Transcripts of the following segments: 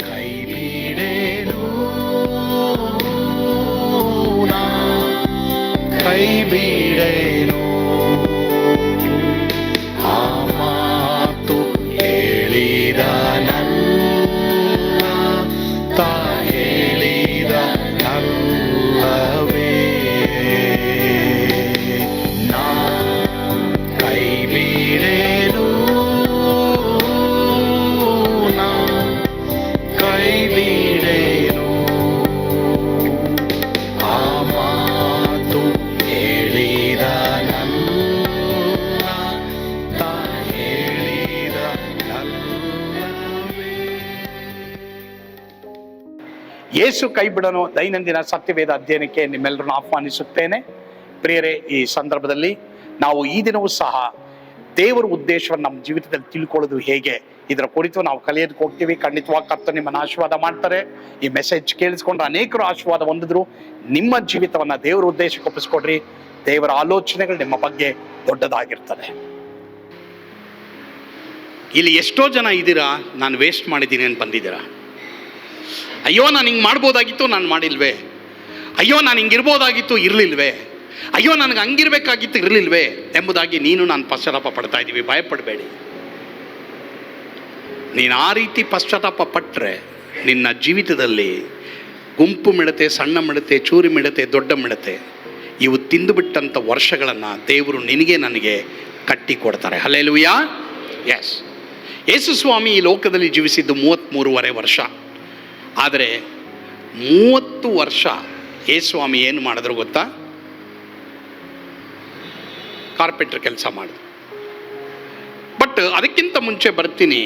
ಕೈ ಬಿಡೇನು ಯೇಸು ಕೈ ಬಿಡನು ದೈನಂದಿನ ಸತ್ಯವೇದ ಅಧ್ಯಯನಕ್ಕೆ ನಿಮ್ಮೆಲ್ಲರನ್ನು ಆಹ್ವಾನಿಸುತ್ತೇನೆ. ಪ್ರಿಯರೇ, ಈ ಸಂದರ್ಭದಲ್ಲಿ ನಾವು ಈ ದಿನವೂ ಸಹ ದೇವರ ಉದ್ದೇಶವನ್ನು ನಮ್ಮ ಜೀವಿತದಲ್ಲಿ ತಿಳ್ಕೊಳ್ಳೋದು ಹೇಗೆ, ಇದರ ಕುರಿತು ನಾವು ಕಲಿಯೋದಕ್ಕೆ ಹೋಗ್ತೀವಿ. ಖಂಡಿತವಾಗಿ ಕರ್ತ ನಿಮ್ಮನ್ನು ಆಶೀರ್ವಾದ ಮಾಡ್ತಾರೆ. ಈ ಮೆಸೇಜ್ ಕೇಳಿಸ್ಕೊಂಡ್ರೆ ಅನೇಕರು ಆಶೀರ್ವಾದ ಹೊಂದಿದ್ರು. ನಿಮ್ಮ ಜೀವಿತವನ್ನು ದೇವರ ಉದ್ದೇಶಕ್ಕೆ ಒಪ್ಪಿಸ್ಕೊಡ್ರಿ. ದೇವರ ಆಲೋಚನೆಗಳು ನಿಮ್ಮ ಬಗ್ಗೆ ದೊಡ್ಡದಾಗಿರ್ತದೆ ಇಲ್ಲಿ ಎಷ್ಟೋ ಜನ ಇದ್ದೀರಾ, ನಾನು ವೇಸ್ಟ್ ಮಾಡಿದ್ದೀನಿ ಅಂತ ಬಂದಿದ್ದೀರಾ? ಅಯ್ಯೋ, ನಾನು ಹಿಂಗೆ ಮಾಡ್ಬೋದಾಗಿತ್ತು, ನಾನು ಮಾಡಿಲ್ವೇ. ಅಯ್ಯೋ, ನಾನು ಹಿಂಗಿರ್ಬೋದಾಗಿತ್ತು, ಇರಲಿಲ್ವೇ. ಅಯ್ಯೋ, ನನಗೆ ಹಂಗಿರ್ಬೇಕಾಗಿತ್ತು, ಇರಲಿಲ್ವೇ ಎಂಬುದಾಗಿ ನೀನು ನಾನು ಪಶ್ಚಾತ್ತಾಪ ಪಡ್ತಾ ಇದ್ದೀವಿ. ಭಯಪಡಬೇಡಿ. ನೀನು ಆ ರೀತಿ ಪಶ್ಚಾತ್ತಾಪ ಪಟ್ಟರೆ ನಿನ್ನ ಜೀವಿತದಲ್ಲಿ ಗುಂಪು ಮಿಡತೆ, ಸಣ್ಣ ಮಿಡತೆ, ಚೂರಿ ಮಿಡತೆ, ದೊಡ್ಡ ಮಿಡತೆ, ಇವು ತಿಂದುಬಿಟ್ಟಂಥ ವರ್ಷಗಳನ್ನು ದೇವರು ನಿನಗೆ ನನಗೆ ಕಟ್ಟಿಕೊಡ್ತಾರೆ ಹಲೇಲುಯ್ಯ ಹಲೇಲುಯಾ ಎಸ್ ಯೇಸು ಸ್ವಾಮಿ ಈ ಲೋಕದಲ್ಲಿ ಜೀವಿಸಿದ್ದು ಮೂವತ್ತ್ಮೂರುವರೆ ವರ್ಷ. ಆದರೆ ಮೂವತ್ತು ವರ್ಷ ಸ್ವಾಮಿ ಏನು ಮಾಡಿದ್ರು ಗೊತ್ತಾ? ಕಾರ್ಪೆಂಟ್ರ್ ಕೆಲಸ ಮಾಡಿದ್ರು. ಬಟ್ ಅದಕ್ಕಿಂತ ಮುಂಚೆ ಬರ್ತೀನಿ,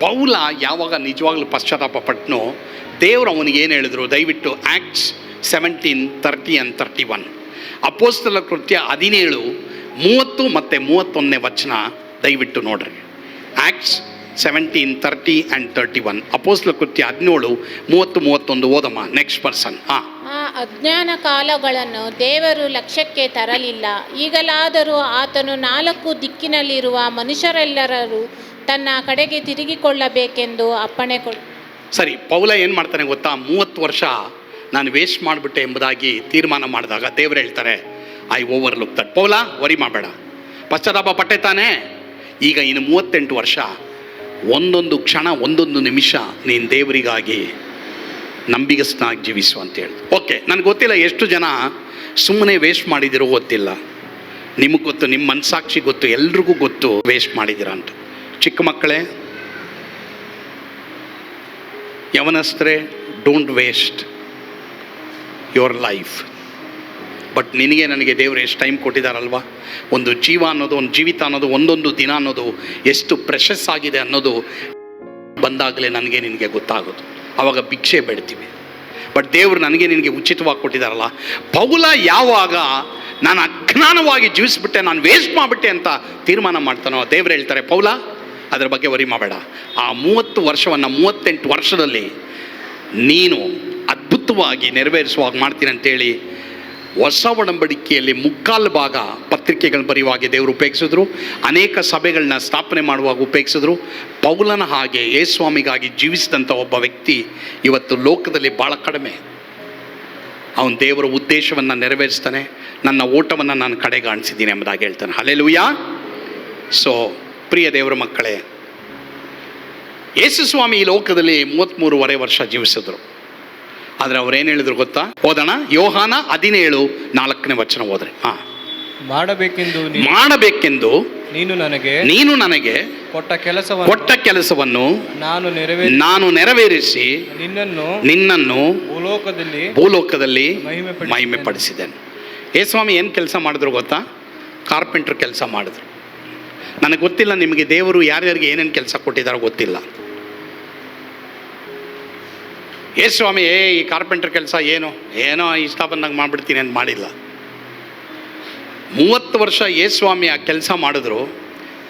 ಪೌಲ ಯಾವಾಗ ನಿಜವಾಗ್ಲೂ ಪಶ್ಚಾತ್ತಾಪ ಪಟ್ನೋ, ದೇವರು ಅವನಿಗೆ ಏನು ಹೇಳಿದ್ರು? ದಯವಿಟ್ಟು Acts seventeen thirty and thirty one. ಅಪೋಸ್ತಲ ಕೃತ್ಯ ಹದಿನೇಳು, ಮೂವತ್ತು ಮತ್ತು ಮೂವತ್ತೊಂದನೇ ವಚನ ದಯವಿಟ್ಟು ನೋಡ್ರಿ. Acts seventeen thirty and thirty one ಅಪೋಸ್ಲ ಕೃತ್ಯ ಹದಿನೇಳು ಮೂವತ್ತು ಮೂವತ್ತೊಂದು ಓದಮ್ಮ. ನೆಕ್ಸ್ಟ್ ಪರ್ಸನ್ ಹಾಂ ಆ ಅಜ್ಞಾನ ಕಾಲಗಳನ್ನು ದೇವರು ಲಕ್ಷ್ಯಕ್ಕೆ ತರಲಿಲ್ಲ. ಈಗಲಾದರೂ ಆತನು ನಾಲ್ಕು ದಿಕ್ಕಿನಲ್ಲಿರುವ ಮನುಷ್ಯರೆಲ್ಲರೂ ತನ್ನ ಕಡೆಗೆ ತಿರುಗಿಕೊಳ್ಳಬೇಕೆಂದು ಅಪ್ಪಣೆ ಕೊ ಸರಿ ಪೌಲ ಏನು ಮಾಡ್ತಾನೆ ಗೊತ್ತಾ? ಮೂವತ್ತು ವರ್ಷ ನಾನು ವೇಸ್ಟ್ ಮಾಡಿಬಿಟ್ಟೆ ಎಂಬುದಾಗಿ ತೀರ್ಮಾನ ಮಾಡಿದಾಗ ದೇವರು ಹೇಳ್ತಾರೆ I overlook that Paul worry ಮಾಡಬೇಡ. ಪಶ್ಚಾತ್ತಾಪ ಪಟ್ಟೆ ತಾನೇ? ಈಗ ಇನ್ನು ಮೂವತ್ತೆಂಟು ವರ್ಷ. ಒಂದೊಂದು ಕ್ಷಣ, ಒಂದೊಂದು ನಿಮಿಷ ನೀನು ದೇವರಿಗಾಗಿ ನಂಬಿಗಸ್ತನಾಗಿ ಜೀವಿಸು ಅಂತ ಹೇಳಿ. ಓಕೆ ನನಗೆ ಗೊತ್ತಿಲ್ಲ ಎಷ್ಟು ಜನ ಸುಮ್ಮನೆ ವೇಸ್ಟ್ ಮಾಡಿದಿರೋ ಗೊತ್ತಿಲ್ಲ. ನಿಮಗೆ ಗೊತ್ತು ನಿಮ್ಮ ಮನಸಾಕ್ಷಿ ಗೊತ್ತು, ಎಲ್ರಿಗೂ ಗೊತ್ತು ವೇಸ್ಟ್ ಮಾಡಿದಿರ ಅಂತ. ಚಿಕ್ಕ ಮಕ್ಕಳೇ, ಯವನಸ್ತ್ರೆ don't waste your life but ನಿನಗೆ ನನಗೆ ದೇವರು ಎಷ್ಟು ಟೈಮ್ ಕೊಟ್ಟಿದ್ದಾರಲ್ವಾ? ಒಂದು ಜೀವ ಅನ್ನೋದು, ಒಂದು ಜೀವಿತ ಅನ್ನೋದು, ಒಂದೊಂದು ದಿನ ಅನ್ನೋದು ಎಷ್ಟು ಪ್ರೆಷಸ್ ಆಗಿದೆ ಅನ್ನೋದು ಬಂದಾಗಲೇ ನನಗೆ ನಿನಗೆ ಗೊತ್ತಾಗೋದು. ಆವಾಗ ಭಿಕ್ಷೆ ಬೇಡ್ತೀವಿ. ಬಟ್ ದೇವರು ನನಗೆ ನಿನಗೆ ಉಚಿತವಾಗಿ ಕೊಟ್ಟಿದ್ದಾರಲ್ಲ, ಪೌಲ ಯಾವಾಗ ನಾನು ಅಜ್ಞಾನವಾಗಿ ಜೀವಿಸ್ಬಿಟ್ಟೆ, ನಾನು ವೇಸ್ಟ್ ಮಾಡಿಬಿಟ್ಟೆ ಅಂತ ತೀರ್ಮಾನ ಮಾಡ್ತಾನೋ ದೇವ್ರು ಹೇಳ್ತಾರೆ, ಪೌಲ, ಅದರ ಬಗ್ಗೆ ವರಿ ಮಾಡಬೇಡ. ಆ ಮೂವತ್ತು ವರ್ಷವನ್ನು ಮೂವತ್ತೆಂಟು ವರ್ಷದಲ್ಲಿ ನೀನು ಅದ್ಭುತವಾಗಿ ನೆರವೇರಿಸುವಾಗ ಮಾಡ್ತೀನಿ ಅಂತೇಳಿ ಹೊಸ ಒಡಂಬಡಿಕೆಯಲ್ಲಿ ಮುಕ್ಕಾಲು ಭಾಗ ಪತ್ರಿಕೆಗಳನ್ನ ಬರೆಯುವಾಗ ದೇವರು ಉಪಯೋಗಿಸಿದ್ರು ಅನೇಕ ಸಭೆಗಳನ್ನ ಸ್ಥಾಪನೆ ಮಾಡುವಾಗ ಉಪಯೋಗಿಸಿದ್ರು ಪೌಲನ ಹಾಗೆ ಯೇಸ್ವಾಮಿಗಾಗಿ ಜೀವಿಸಿದಂಥ ಒಬ್ಬ ವ್ಯಕ್ತಿ ಇವತ್ತು ಲೋಕದಲ್ಲಿ ಭಾಳ ಕಡಿಮೆ. ಅವನು ದೇವರ ಉದ್ದೇಶವನ್ನು ನೆರವೇರಿಸ್ತಾನೆ. ನನ್ನ ಓಟವನ್ನು ನಾನು ಕಡೆಗಾಣಿಸಿದ್ದೀನಿ ಎಂಬುದಾಗಿ ಹೇಳ್ತಾನೆ. ಹಲೆಲುಯಾ ಸೊ ಪ್ರಿಯ ದೇವರ ಮಕ್ಕಳೇ ಯೇಸು ಸ್ವಾಮಿ ಈ ಲೋಕದಲ್ಲಿ ಮೂವತ್ತ್ಮೂರುವರೆ ವರ್ಷ ಜೀವಿಸಿದ್ರು. ಆದರೆ ಅವ್ರೇನು ಹೇಳಿದ್ರು ಗೊತ್ತಾ? ಓದೋಣ? ಯೋಹಾನ ಹದಿನೇಳು ನಾಲ್ಕನೇ ವಚನ ಹೋದ್ರೆ ಹಾಂ. ಮಾಡಬೇಕೆಂದು ಮಾಡಬೇಕೆಂದು ನೀನು ನನಗೆ ನೀನು ನನಗೆ ಕೊಟ್ಟ ಕೆಲಸವನ್ನು ಕೊಟ್ಟ ಕೆಲಸವನ್ನು ನಾನು ನೆರವೇ ನಾನು ನೆರವೇರಿಸಿ ನಿನ್ನನ್ನು ನಿನ್ನನ್ನು ಭೂಲೋಕದಲ್ಲಿ ಭೂಲೋಕದಲ್ಲಿ. ಮಹಿಮೆ ಪಡಿಸಿದ್ದೇನೆ ಏ ಸ್ವಾಮಿ ಏನು ಕೆಲಸ ಮಾಡಿದ್ರು ಗೊತ್ತಾ? ಕಾರ್ಪೆಂಟ್ರ್ ಕೆಲಸ ಮಾಡಿದ್ರು. ನನಗೆ ಗೊತ್ತಿಲ್ಲ ನಿಮಗೆ ದೇವರು ಯಾರ್ಯಾರಿಗೆ ಏನೇನು ಕೆಲಸ ಕೊಟ್ಟಿದ್ದಾರೋ ಗೊತ್ತಿಲ್ಲ. ಏ ಸ್ವಾಮಿ, ಏ, ಈ ಕಾರ್ಪೆಂಟರ್ ಕೆಲಸ ಏನು? ಏನೋ ಇಷ್ಟ ಬಂದಂಗೆ ಮಾಡಿಬಿಡ್ತೀನಿ ಅಂತ ಮಾಡಿಲ್ಲ. ಮೂವತ್ತು ವರ್ಷ ಏ ಸ್ವಾಮಿ ಆ ಕೆಲಸ ಮಾಡಿದ್ರು.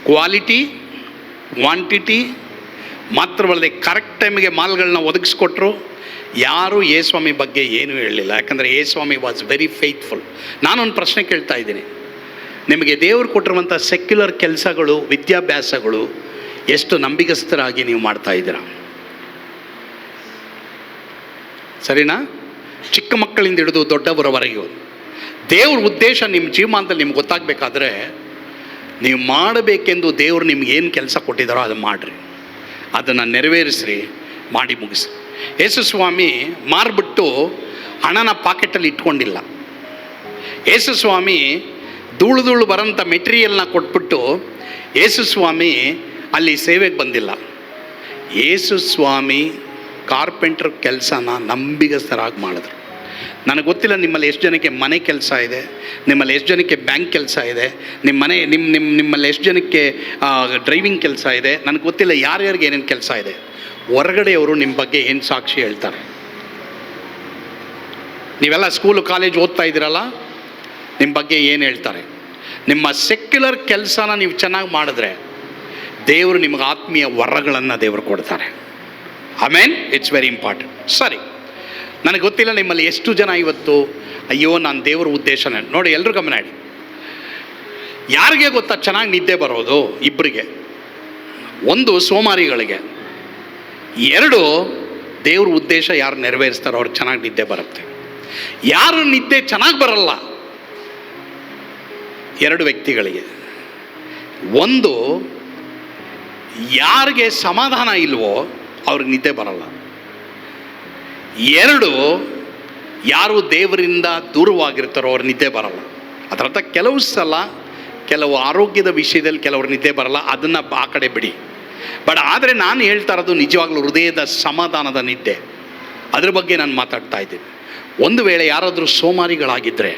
ಕ್ವಾಲಿಟಿ, ಕ್ವಾಂಟಿಟಿ ಮಾತ್ರವಲ್ಲದೆ ಕರೆಕ್ಟ್ ಟೈಮಿಗೆ ಮಾಲ್ಗಳನ್ನ ಒದಗಿಸ್ಕೊಟ್ರು. ಯಾರೂ ಯೇಸ್ವಾಮಿ ಬಗ್ಗೆ ಏನೂ ಹೇಳಲಿಲ್ಲ. ಯಾಕಂದರೆ ಯೇಸ್ವಾಮಿ ವಾಸ್ ವೆರಿ ಫೇತ್ಫುಲ್. ನಾನೊಂದು ಪ್ರಶ್ನೆ ಕೇಳ್ತಾ ಇದ್ದೀನಿ. ನಿಮಗೆ ದೇವರು ಕೊಟ್ಟಿರುವಂಥ ಸೆಕ್ಯುಲರ್ ಕೆಲಸಗಳು, ವಿದ್ಯಾಭ್ಯಾಸಗಳು ಎಷ್ಟು ನಂಬಿಗಸ್ತರಾಗಿ ನೀವು ಮಾಡ್ತಾ ಇದ್ದೀರಾ? ಸರಿನಾ? ಚಿಕ್ಕ ಮಕ್ಕಳಿಂದ ಹಿಡಿದು ದೊಡ್ಡವರವರೆಗೂ. ದೇವ್ರ ಉದ್ದೇಶ ನಿಮ್ಮ ಜೀವಮಾನದಲ್ಲಿ ನಿಮ್ಗೆ ಗೊತ್ತಾಗಬೇಕಾದ್ರೆ, ನೀವು ಮಾಡಬೇಕೆಂದು ದೇವರು ನಿಮ್ಗೆ ಏನು ಕೆಲಸ ಕೊಟ್ಟಿದ್ದಾರೋ ಅದು ಮಾಡಿರಿ. ಅದನ್ನು ನೆರವೇರಿಸ್ರಿ, ಮಾಡಿ ಮುಗಿಸಿ ಯೇಸು ಸ್ವಾಮಿ ಮಾರ್ಬಿಟ್ಟು ಹಣನ ಪಾಕೆಟಲ್ಲಿ ಇಟ್ಕೊಂಡಿಲ್ಲ. ಯೇಸು ಸ್ವಾಮಿ ಧೂಳು ಧೂಳು ಬರೋಂಥ ಮೆಟೀರಿಯಲ್ನ ಕೊಟ್ಬಿಟ್ಟು ಯೇಸು ಸ್ವಾಮಿ ಅಲ್ಲಿ ಸೇವೆಗೆ ಬಂದಿಲ್ಲ. ಯೇಸು ಸ್ವಾಮಿ ಕಾರ್ಪೆಂಟ್ರ್ ಕೆಲಸನ ನಂಬಿಗಸ್ತರಾಗಿ ಮಾಡಿದ್ರು. ನನಗೆ ಗೊತ್ತಿಲ್ಲ ನಿಮ್ಮಲ್ಲಿ ಎಷ್ಟು ಜನಕ್ಕೆ ಮನೆ ಕೆಲಸ ಇದೆ, ನಿಮ್ಮಲ್ಲಿ ಎಷ್ಟು ಜನಕ್ಕೆ ಬ್ಯಾಂಕ್ ಕೆಲಸ ಇದೆ ನಿಮ್ಮ ಮನೆ ನಿಮ್ಮ ನಿಮ್ಮ ನಿಮ್ಮಲ್ಲಿ ಎಷ್ಟು ಜನಕ್ಕೆ ಡ್ರೈವಿಂಗ್ ಕೆಲಸ ಇದೆ, ನನಗೆ ಗೊತ್ತಿಲ್ಲ ಯಾರ್ಯಾರಿಗೆ ಏನೇನು ಕೆಲಸ ಇದೆ. ಹೊರಗಡೆಯವರು ನಿಮ್ಮ ಬಗ್ಗೆ ಏನು ಸಾಕ್ಷಿ ಹೇಳ್ತಾರೆ? ನೀವೆಲ್ಲ ಸ್ಕೂಲು ಕಾಲೇಜ್ ಓದ್ತಾ ಇದ್ದೀರಲ್ಲ? ನಿಮ್ಮ ಬಗ್ಗೆ ಏನು ಹೇಳ್ತಾರೆ? ನಿಮ್ಮ ಸೆಕ್ಯುಲರ್ ಕೆಲಸನ ನೀವು ಚೆನ್ನಾಗಿ ಮಾಡಿದ್ರೆ ದೇವರು ನಿಮಗೆ ಆತ್ಮೀಯ ವರಗಳನ್ನು ದೇವರು ಕೊಡ್ತಾರೆ. ಆಮೇನ್ ಇಟ್ಸ್ ವೆರಿ ಇಂಪಾರ್ಟೆಂಟ್ ಸರಿ ನನಗೆ ಗೊತ್ತಿಲ್ಲ ನಿಮ್ಮಲ್ಲಿ ಎಷ್ಟು ಜನ ಇವತ್ತು, ಅಯ್ಯೋ, ನಾನು ದೇವರ ಉದ್ದೇಶನೇ. ನೋಡಿ ಎಲ್ಲರೂ ಗಮನ ಇಡಿ. ಯಾರಿಗೆ ಗೊತ್ತಾ ಚೆನ್ನಾಗಿ ನಿದ್ದೆ ಬರೋದು? ಇಬ್ಬರಿಗೆ ಒಂದು ಸೋಮಾರಿಗಳಿಗೆ. ಎರಡು, ದೇವ್ರ ಉದ್ದೇಶ ಯಾರು ನೆರವೇರಿಸ್ತಾರೋ ಅವ್ರಿಗೆ ಚೆನ್ನಾಗಿ ನಿದ್ದೆ ಬರುತ್ತೆ. ಯಾರು ನಿದ್ದೆ ಚೆನ್ನಾಗಿ ಬರಲ್ಲ? ಎರಡು ವ್ಯಕ್ತಿಗಳಿಗೆ. ಒಂದು, ಯಾರಿಗೆ ಸಮಾಧಾನ ಇಲ್ವೋ ಅವ್ರಿಗೆ ನಿದ್ದೆ ಬರಲ್ಲ. ಎರಡು, ಯಾರು ದೇವರಿಂದ ದೂರವಾಗಿರ್ತಾರೋ ಅವ್ರ ನಿದ್ದೆ ಬರಲ್ಲ. ಅದರರ್ಥ ಕೆಲವು ಸಲ ಕೆಲವು ಆರೋಗ್ಯದ ವಿಷಯದಲ್ಲಿ ಕೆಲವ್ರ ನಿದ್ದೆ ಬರಲ್ಲ, ಅದನ್ನು ಆ ಕಡೆ ಬಿಡಿ. ಬಟ್ ಆದರೆ ನಾನು ಹೇಳ್ತಾ ಇರೋದು ನಿಜವಾಗ್ಲೂ ಹೃದಯದ ಸಮಾಧಾನದ ನಿದ್ದೆ. ಅದ್ರ ಬಗ್ಗೆ ನಾನು ಮಾತಾಡ್ತಾ ಇದ್ದೀನಿ. ಒಂದು ವೇಳೆ ಯಾರಾದರೂ ಸೋಮಾರಿಗಳಾಗಿದ್ದರೆ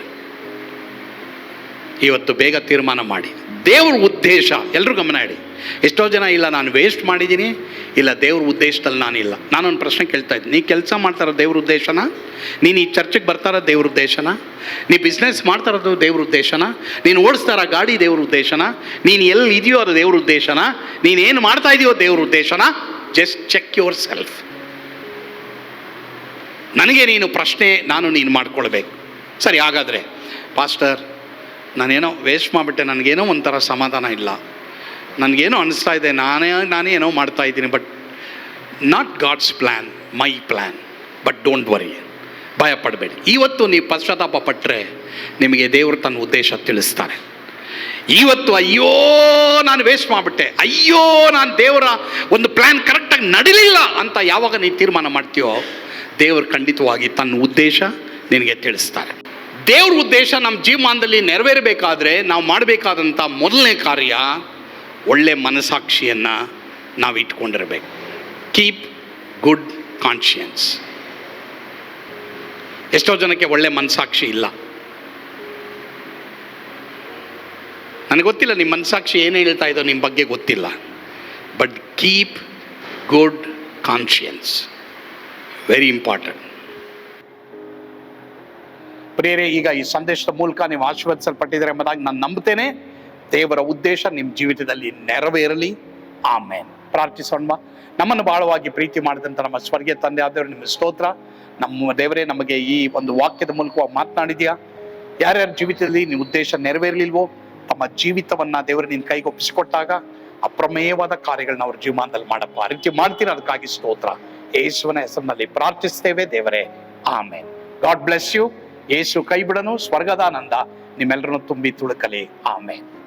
ಇವತ್ತು ಬೇಗ ತೀರ್ಮಾನ ಮಾಡಿ. ದೇವ್ರ ಉದ್ದೇಶ. ಎಲ್ಲರೂ ಗಮನ ಇಡಿ. ಎಷ್ಟೋ ಜನ, ಇಲ್ಲ, ನಾನು ವೇಸ್ಟ್ ಮಾಡಿದ್ದೀನಿ, ಇಲ್ಲ, ದೇವ್ರ ಉದ್ದೇಶದಲ್ಲಿ ನಾನಿಲ್ಲ. ನಾನೊಂದು ಪ್ರಶ್ನೆ ಕೇಳ್ತಾ ಇದ್ದೀನಿ ನೀ ಕೆಲಸ ಮಾಡ್ತಾರೋ ದೇವ್ರ ಉದ್ದೇಶನ? ನೀನು ಈ ಚರ್ಚಿಗೆ ಬರ್ತಾರ ದೇವ್ರ ಉದ್ದೇಶನ? ನೀ ಬಿಸ್ನೆಸ್ ಮಾಡ್ತಾ ಇರೋದು ದೇವ್ರ ಉದ್ದೇಶನ? ನೀನು ಓಡಿಸ್ತಾರ ಗಾಡಿ ದೇವ್ರ ಉದ್ದೇಶನ? ನೀನು ಎಲ್ಲಿ ಇದೆಯೋ ಅದು ದೇವ್ರ ಉದ್ದೇಶನ? ನೀನು ಏನು ಮಾಡ್ತಾ ಇದೆಯೋ ದೇವ್ರ ಉದ್ದೇಶನ? ಜಸ್ಟ್ ಚೆಕ್ ಯುವರ್ ಸೆಲ್ಫ್ ನನಗೆ ನೀನು ಪ್ರಶ್ನೆ, ನಾನು ನೀನು ಮಾಡ್ಕೊಳ್ಬೇಕು. ಸರಿ, ಹಾಗಾದರೆ, ಪಾಸ್ಟರ್ ನಾನೇನೋ ವೇಸ್ಟ್ ಮಾಡಿಬಿಟ್ಟೆ, ನನಗೇನೋ ಒಂಥರ ಸಮಾಧಾನ ಇಲ್ಲ. ನನಗೇನೋ ಅನಿಸ್ತಾ ಇದೆ, ನಾನೇ ನಾನೇ ಏನೋ ಮಾಡ್ತಾ ಇದ್ದೀನಿ but not God's plan my plan but don't worry ಭಯ ಪಡಬೇಡಿ ಇವತ್ತು ನೀವು ಪಶ್ಚಾತ್ತಾಪ ಪಟ್ಟರೆ ನಿಮಗೆ ದೇವರು ತನ್ನ ಉದ್ದೇಶ ತಿಳಿಸ್ತಾರೆ. ಇವತ್ತು ಅಯ್ಯೋ, ನಾನು ವೇಸ್ಟ್ ಮಾಡಿಬಿಟ್ಟೆ, ಅಯ್ಯೋ, ನಾನು ದೇವರ ಒಂದು ಪ್ಲ್ಯಾನ್ ಕರೆಕ್ಟಾಗಿ ನಡೀಲಿಲ್ಲ ಅಂತ ಯಾವಾಗ ನೀನು ತೀರ್ಮಾನ ಮಾಡ್ತೀಯೋ, ದೇವರು ಖಂಡಿತವಾಗಿ ತನ್ನ ಉದ್ದೇಶ ನಿನಗೆ ತಿಳಿಸ್ತಾರೆ. ದೇವ್ರ ಉದ್ದೇಶ ನಮ್ಮ ಜೀವಮಾನದಲ್ಲಿ ನೆರವೇರಬೇಕಾದ್ರೆ ನಾವು ಮಾಡಬೇಕಾದಂಥ ಮೊದಲನೇ ಕಾರ್ಯ ಒಳ್ಳೆ ಮನಸಾಕ್ಷಿಯನ್ನು ನಾವು ಇಟ್ಕೊಂಡಿರಬೇಕು. ಕೀಪ್ ಗುಡ್ ಕಾನ್ಷಿಯನ್ಸ್ ಎಷ್ಟೋ ಜನಕ್ಕೆ ಒಳ್ಳೆ ಮನಸಾಕ್ಷಿ ಇಲ್ಲ. ನನಗೆ ಗೊತ್ತಿಲ್ಲ ನಿಮ್ಮ ಮನಸಾಕ್ಷಿ ಏನು ಹೇಳ್ತಾ ಇದೋ ನಿಮ್ಮ ಬಗ್ಗೆ ಗೊತ್ತಿಲ್ಲ. But keep good conscience very important ಪ್ರಿಯರೇ ಈಗ ಈ ಸಂದೇಶದ ಮೂಲಕ ನೀವು ಆಶೀರ್ವದಿಸಲ್ಪಟ್ಟಿದ್ದಾರೆ ಎಂಬುದಾಗಿ ನಾನು ನಂಬುತ್ತೇನೆ. ದೇವರ ಉದ್ದೇಶ ನಿಮ್ಮ ಜೀವಿತದಲ್ಲಿ ನೆರವೇರಲಿ. ಆಮೇನ್. ಪ್ರಾರ್ಥಿಸೋಣ ನಮ್ಮನ್ನು ಬಹಳವಾಗಿ ಪ್ರೀತಿ ಮಾಡಿದಂಥ ನಮ್ಮ ಸ್ವರ್ಗೀಯ ತಂದೆ ಆದವರು ನಿಮ್ಮ ಸ್ತೋತ್ರ. ನಮ್ಮ ದೇವರೇ, ನಮಗೆ ಈ ಒಂದು ವಾಕ್ಯದ ಮೂಲಕ ಮಾತನಾಡಿದ್ಯಾ ಯಾರ್ಯಾರ ಜೀವಿತದಲ್ಲಿ ನಿಮ್ಮ ಉದ್ದೇಶ ನೆರವೇರಲಿಲ್ವೋ, ತಮ್ಮ ಜೀವಿತವನ್ನ ದೇವರು ನಿನ್ನ ಕೈಗೊಪ್ಪಿಸಿಕೊಟ್ಟಾಗ ಅಪ್ರಮೇಯವಾದ ಕಾರ್ಯಗಳನ್ನ ಅವ್ರ ಜೀವಮಾನದಲ್ಲಿ ಮಾಡಪ್ಪ. ಆ ರೀತಿ ಅದಕ್ಕಾಗಿ ಸ್ತೋತ್ರ. ಯೇಸುವನ ಹೆಸರಿನಲ್ಲಿ ಪ್ರಾರ್ಥಿಸ್ತೇವೆ ದೇವರೇ. ಆಮೇನ್. God bless you. ಯೇಸು ಕೈ ಬಿಡನು ಸ್ವರ್ಗದ ಆನಂದ ನಿಮ್ಮೆಲ್ಲರನ್ನು ತುಂಬಿ ತುಳುಕಲಿ. ಆಮೆ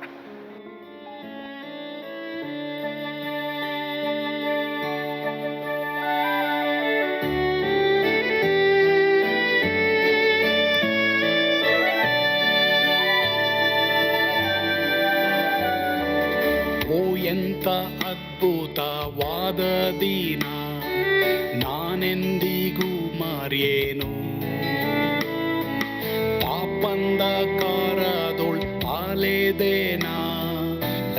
ಎಂತ ಅದ್ಭುತವಾದ ದಿನ. ನಾನೆಂದಿಗೂ ಮರೆಯೇನು.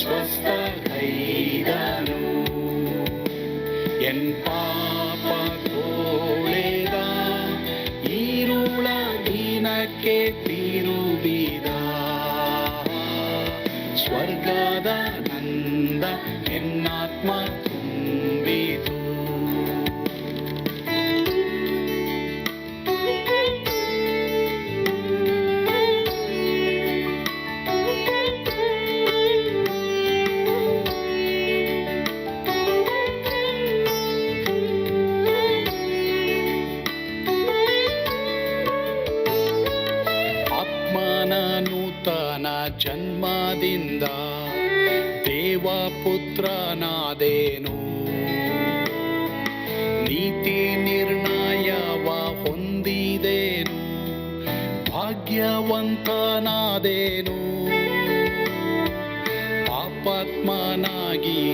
ಸ್ವಸ್ಥೈದನು ಎನ್ ಪಾಪ ಕೋಳೆದ ಈರುಳ ದಿನಕ್ಕೆ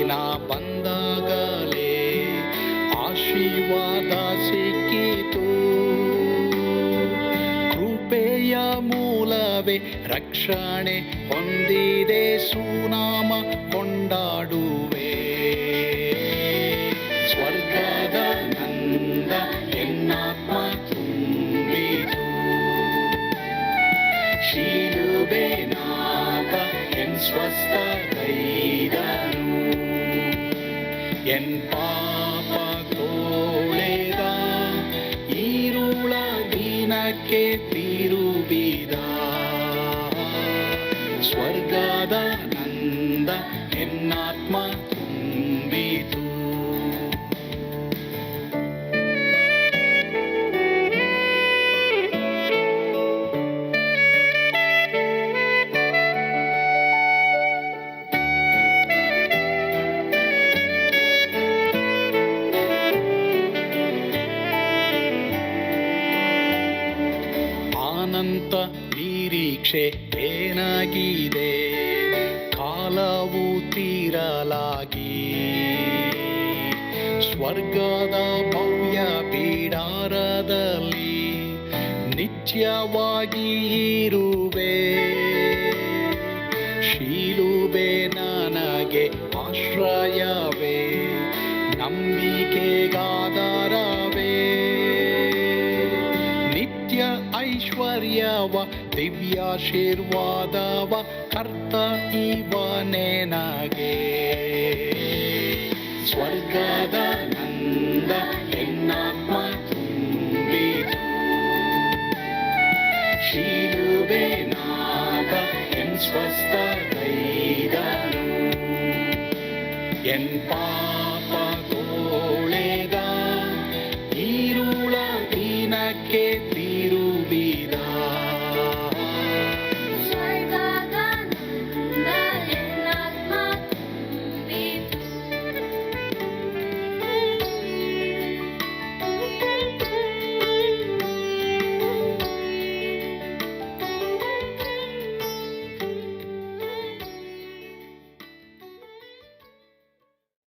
ನಾ ಬಂದಾಗಲೇ ಆಶೀರ್ವಾದ ಸಿಕ್ಕಿತು. ಕೃಪೆಯ ಮೂಲವೇ ರಕ್ಷಣೆ ಹೊಂದಿದೆ, ಸುನಾಮ ಕೊಂಡಾಡುವೆ. ಸ್ವರ್ಗದ ನಂದ ಎನ್ನಾತ್ಮ ತುಂಬಿತು. ಶಿಲುಬೆನಾದ ಎನ್ ಸ್ವಸ್ಥ ಎನ್ என் பாபா தோழேதா இருள தினக்கே ಸ್ವರ್ಗದ ಭವ್ಯ ಪೀಡಾರದಲ್ಲಿ ನಿತ್ಯವಾಗಿ ಇರುವೆ. ಶೀಲುಬೆ ನನಗೆ ಆಶ್ರಯವೇ, ನಂಬಿಕೆಗಾದರವೇ. ನಿತ್ಯ ಐಶ್ವರ್ಯವ, ದಿವ್ಯಾಶೀರ್ವಾದವ ಕರ್ತ ಇವನೇ ನಗೆ ಸ್ವರ್ಗದ ನಂದ ಎನ್ನಾತ್ಮ ತುಂಬಿತು ಶಿಲುಬೆನಾದ ಎನ್ ಸ್ವಸ್ಥಗೈದನು ಎನ್ ಪಾ